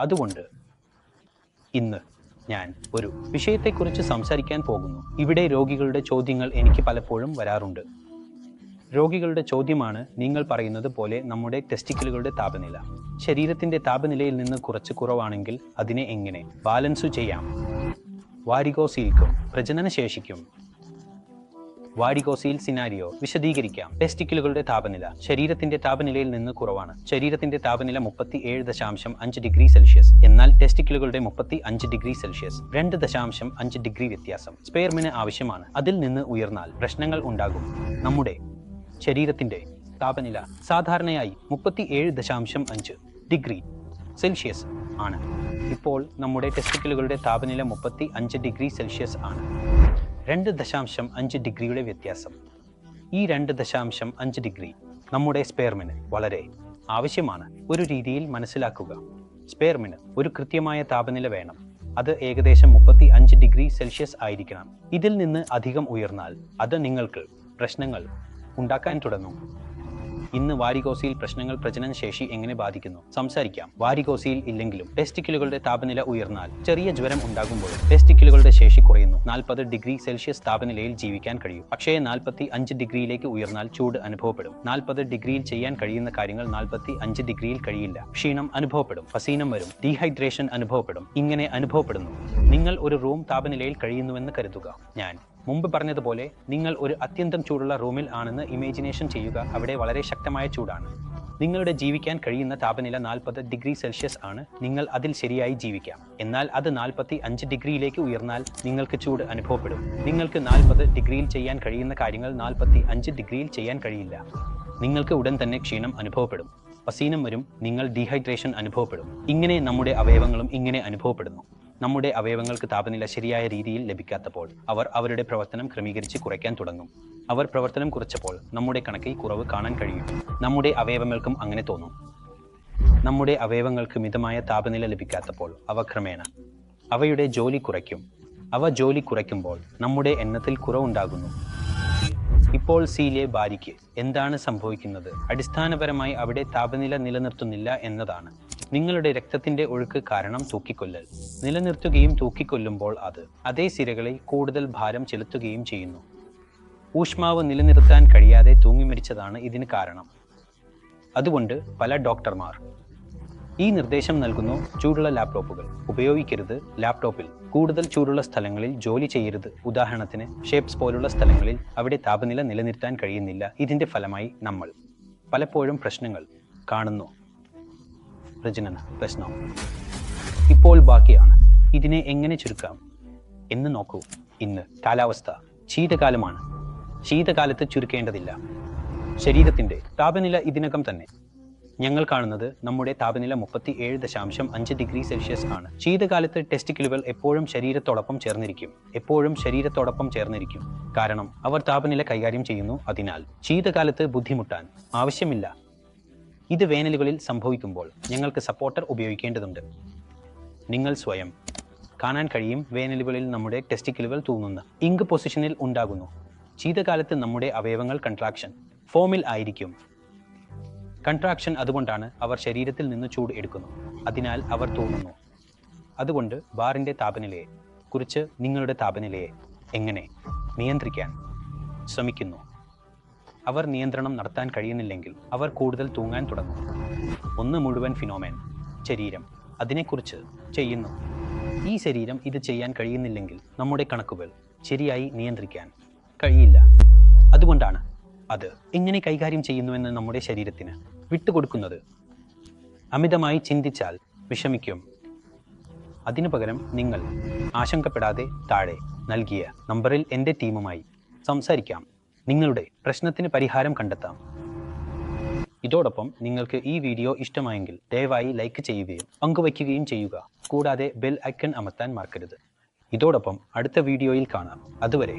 അതുകൊണ്ട് ഇന്ന് ഞാൻ ഒരു വിഷയത്തെക്കുറിച്ച് സംസാരിക്കാൻ പോകുന്നു. ഇവിടെ രോഗികളുടെ ചോദ്യങ്ങൾ എനിക്ക് പലപ്പോഴും വരാറുണ്ട്. രോഗികളുടെ ചോദ്യമാണ് നിങ്ങൾ പറയുന്നത് പോലെ നമ്മുടെ ടെസ്റ്റിക്കലുകളുടെ താപനില. ശരീരത്തിന്റെ താപനിലയിൽ നിന്ന് കുറച്ച് കുറവാണെങ്കിൽ അതിനെ എങ്ങനെ ബാലൻസ് ചെയ്യാം? വാരികോസീൽക്കും പ്രജനനശേഷിക്കും വാരികോസീൽ സിനാരിയോ വിശദീകരിക്കാം. ടെസ്റ്റിക്കിളുകളുടെ താപനില ശരീരത്തിന്റെ താപനിലയിൽ നിന്ന് കുറവാണ്. ശരീരത്തിന്റെ താപനില മുപ്പത്തി ഏഴ് ദശാംശം അഞ്ച് ഡിഗ്രി സെൽഷ്യസ്. എന്നാൽ ടെസ്റ്റിക്കിളുകളുടെ മുപ്പത്തി അഞ്ച് ഡിഗ്രി സെൽഷ്യസ്. രണ്ട് ദശാംശം അഞ്ച് ഡിഗ്രി വ്യത്യാസം സ്പെയർമിന് ആവശ്യമാണ്. അതിൽ നിന്ന് ഉയർന്നാൽ പ്രശ്നങ്ങൾ ഉണ്ടാകും. നമ്മുടെ ശരീരത്തിന്റെ താപനില സാധാരണയായി മുപ്പത്തി ഏഴ് ദശാംശം അഞ്ച് ഡിഗ്രി സെൽഷ്യസ് ആണ്. ഇപ്പോൾ നമ്മുടെ ടെസ്റ്റിക്കിളുകളുടെ താപനില മുപ്പത്തി അഞ്ച് ഡിഗ്രി സെൽഷ്യസ് ആണ്. രണ്ട് ദശാംശം അഞ്ച് ഡിഗ്രിയുടെ വ്യത്യാസം. ഈ രണ്ട് ദശാംശം അഞ്ച് ഡിഗ്രി നമ്മുടെ സ്പെയർമിന് വളരെ ആവശ്യമാണ്. ഒരു രീതിയിൽ മനസ്സിലാക്കുക. സ്പെയർമിന് ഒരു കൃത്യമായ താപനില വേണം. അത് ഏകദേശം മുപ്പത്തി അഞ്ച് ഡിഗ്രി സെൽഷ്യസ് ആയിരിക്കണം. ഇതിൽ നിന്ന് അധികം ഉയർന്നാൽ അത് നിങ്ങൾക്ക് പ്രശ്നങ്ങൾ ഉണ്ടാക്കാൻ തുടങ്ങും. ഇന്ന് വാരികോസിയിൽ പ്രശ്നങ്ങൾ പ്രജനന ശേഷി എങ്ങനെ ബാധിക്കുന്നു? സംസാരിക്കാം. വാരികോസിയിൽ ഇല്ലെങ്കിലും ടെസ്റ്റിക്കലുകളുടെ താപനില ഉയർന്നാൽ ചെറിയ ജ്വരം ഉണ്ടാകുമ്പോൾ ടെസ്റ്റിക്കലുകളുടെ ശേഷി കുറയുന്നു. നാൽപ്പത് ഡിഗ്രി സെൽഷ്യസ് താപനിലയിൽ ജീവിക്കാൻ കഴിയും. പക്ഷേ നാൽപ്പത്തി അഞ്ച് ഡിഗ്രിയിലേക്ക് ഉയർന്നാൽ ചൂട് അനുഭവപ്പെടും. നാൽപ്പത് ഡിഗ്രിയിൽ ചെയ്യാൻ കഴിയുന്ന കാര്യങ്ങൾ നാൽപ്പത്തി അഞ്ച് ഡിഗ്രിയിൽ കഴിയില്ല. ക്ഷീണം അനുഭവപ്പെടും. ഫസീനം വരും. ഡീഹൈഡ്രേഷൻ അനുഭവപ്പെടും. ഇങ്ങനെ അനുഭവപ്പെടുന്നു. നിങ്ങൾ ഒരു റൂം താപനിലയിൽ കഴിയുന്നുവെന്ന് കരുതുക. ഞാൻ മുമ്പ് പറഞ്ഞതുപോലെ നിങ്ങൾ ഒരു അത്യന്തം ചൂടുള്ള റൂമിൽ ആണെന്ന് ഇമാജിനേഷൻ ചെയ്യുക അവിടെ വളരെ ശക്തമായ ചൂടാണ്. നിങ്ങളുടെ ജീവിക്കാൻ കഴിയുന്ന താപനില നാൽപ്പത് ഡിഗ്രി സെൽഷ്യസ് ആണ്. നിങ്ങൾ അതിൽ ശരിയായി ജീവിക്കാം. എന്നാൽ അത് നാൽപ്പത്തി അഞ്ച് ഡിഗ്രിയിലേക്ക് ഉയർന്നാൽ നിങ്ങൾക്ക് ചൂട് അനുഭവപ്പെടും. നിങ്ങൾക്ക് നാൽപ്പത് ഡിഗ്രിയിൽ ചെയ്യാൻ കഴിയുന്ന കാര്യങ്ങൾ നാൽപ്പത്തി അഞ്ച് ഡിഗ്രിയിൽ ചെയ്യാൻ കഴിയില്ല. നിങ്ങൾക്ക് ഉടൻ തന്നെ ക്ഷീണം അനുഭവപ്പെടും. പസീനം വരും. നിങ്ങൾ ഡീഹൈഡ്രേഷൻ അനുഭവപ്പെടും. ഇങ്ങനെ നമ്മുടെ അവയവങ്ങളും ഇങ്ങനെ അനുഭവപ്പെടുന്നു. നമ്മുടെ അവയവങ്ങൾക്ക് താപനില ശരിയായ രീതിയിൽ ലഭിക്കാത്തപ്പോൾ അവർ അവരുടെ പ്രവർത്തനം ക്രമീകരിച്ച് കുറയ്ക്കാൻ തുടങ്ങും. അവർ പ്രവർത്തനം കുറച്ചപ്പോൾ നമ്മുടെ കണക്കിൽ കുറവ് കാണാൻ കഴിയും. നമ്മുടെ അവയവങ്ങൾക്കും അങ്ങനെ തോന്നും. നമ്മുടെ അവയവങ്ങൾക്ക് മിതമായ താപനില ലഭിക്കാത്തപ്പോൾ അവ ക്രമേണ അവയുടെ ജോലി കുറയ്ക്കും. അവ ജോലി കുറയ്ക്കുമ്പോൾ നമ്മുടെ എണ്ണത്തിൽ കുറവുണ്ടാകുന്നു. ഇപ്പോൾ സീലെ ബാരിക്ക് എന്താണ് സംഭവിക്കുന്നത്? അടിസ്ഥാനപരമായി അവിടെ താപനില നിലനിർത്തുന്നില്ല എന്നതാണ്. നിങ്ങളുടെ രക്തത്തിന്റെ ഒഴുക്ക് കാരണം തൂക്കിക്കൊല്ലൽ. നിലനിർത്തുകയും തൂക്കിക്കൊല്ലുമ്പോൾ അത് അതേ സിരകളിൽ കൂടുതൽ ഭാരം ചെലുത്തുകയും ചെയ്യുന്നു. ഊഷ്മാവ് നിലനിർത്താൻ കഴിയാതെ തൂങ്ങി മരിച്ചതാണ് ഇതിന് കാരണം. അതുകൊണ്ട് പല ഡോക്ടർമാർ ഈ നിർദ്ദേശം നൽകുന്നു ചൂടുള്ള ലാപ്ടോപ്പുകൾ. ഉപയോഗിക്കരുത് ലാപ്ടോപ്പിൽ. കൂടുതൽ ചൂടുള്ള സ്ഥലങ്ങളിൽ ജോലി ചെയ്യരുത്. ഉദാഹരണത്തിന് ഷേപ്സ് പോലുള്ള സ്ഥലങ്ങളിൽ അവിടെ താപനില നിലനിർത്താൻ കഴിയുന്നില്ല. ഇതിന്റെ ഫലമായി നമ്മൾ പലപ്പോഴും പ്രശ്നങ്ങൾ കാണുന്നു. പ്രജനന പ്രശ്നം. ഇപ്പോൾ ബാക്കിയാണ്. ഇതിനെ എങ്ങനെ ചുരുക്കാം? എന്ന് നോക്കൂ. ഇന്ന് കാലാവസ്ഥ ശീതകാലമാണ്. ശീതകാലത്ത് ചുരുക്കേണ്ടതില്ല. ശരീരത്തിന്റെ താപനില ഇതിനകം തന്നെ. ഞങ്ങൾ കാണുന്നത് നമ്മുടെ താപനില മുപ്പത്തി ഏഴ് ദശാംശം അഞ്ച് ഡിഗ്രി സെൽഷ്യസ് ആണ്. ശീതകാലത്ത് ടെസ്റ്റിക്കിളുകൾ എപ്പോഴും ശരീരത്തോടൊപ്പം ചേർന്നിരിക്കും. എപ്പോഴും ശരീരത്തോടൊപ്പം ചേർന്നിരിക്കും. കാരണം അവർ താപനില കൈകാര്യം ചെയ്യുന്നു. അതിനാൽ ശീതകാലത്ത് ബുദ്ധിമുട്ടാൻ ആവശ്യമില്ല. ഇത് വേനലുകളിൽ സംഭവിക്കുമ്പോൾ ഞങ്ങൾക്ക് സപ്പോർട്ടർ ഉപയോഗിക്കേണ്ടതുണ്ട്. നിങ്ങൾ സ്വയം കാണാൻ കഴിയും വേനലുകളിൽ നമ്മുടെ ടെസ്റ്റിക്കിളുകൾ തൂങ്ങുന്ന ഇങ്ക് പൊസിഷനിൽ ഉണ്ടാകുന്നു. ശീതകാലത്ത് നമ്മുടെ അവയവങ്ങൾ കൺട്രാക്ഷൻ ഫോമിൽ ആയിരിക്കും. കൺട്രാക്ഷൻ അതുകൊണ്ടാണ് അവർ ശരീരത്തിൽ നിന്ന് ചൂട് എടുക്കുന്നു. അതിനാൽ അവർ തൂങ്ങുന്നു. അതുകൊണ്ട് ബാറിന്റെ താപനിലയെ കുറിച്ച് നിങ്ങളുടെ താപനിലയെ എങ്ങനെ നിയന്ത്രിക്കാൻ ശ്രമിക്കുന്നു? അവർ നിയന്ത്രണം നടത്താൻ കഴിയുന്നില്ലെങ്കിൽ അവർ കൂടുതൽ തൂങ്ങാൻ തുടങ്ങും. ഒന്ന് മുഴുവൻ ഫിനോമേൻ ശരീരം. അതിനെക്കുറിച്ച് ചെയ്യുന്നു. ഈ ശരീരം ഇത് ചെയ്യാൻ കഴിയുന്നില്ലെങ്കിൽ നമ്മുടെ കണക്കുകൾ ശരിയായി നിയന്ത്രിക്കാൻ കഴിയില്ല. അതുകൊണ്ടാണ് അത് എങ്ങനെ കൈകാര്യം ചെയ്യുന്നുവെന്ന് നമ്മുടെ ശരീരത്തിന് വിട്ടുകൊടുക്കുന്നത്. അമിതമായി ചിന്തിച്ചാൽ വിഷമിക്കും. അതിനു പകരം നിങ്ങൾ ആശങ്കപ്പെടാതെ താഴെ നൽകിയ നമ്പറിൽ എന്റെ ടീമുമായി സംസാരിക്കാം. നിങ്ങളുടെ പ്രശ്നത്തിന് പരിഹാരം കണ്ടെത്താം. ഇതോടൊപ്പം നിങ്ങൾക്ക് ഈ വീഡിയോ ഇഷ്ടമായെങ്കിൽ ദയവായി ലൈക്ക് ചെയ്യുകയും പങ്കുവയ്ക്കുകയും ചെയ്യുക. കൂടാതെ ബെൽ ഐക്കൺ അമർത്താൻ മറക്കരുത്. ഇതോടൊപ്പം അടുത്ത വീഡിയോയിൽ കാണാം. അതുവരെ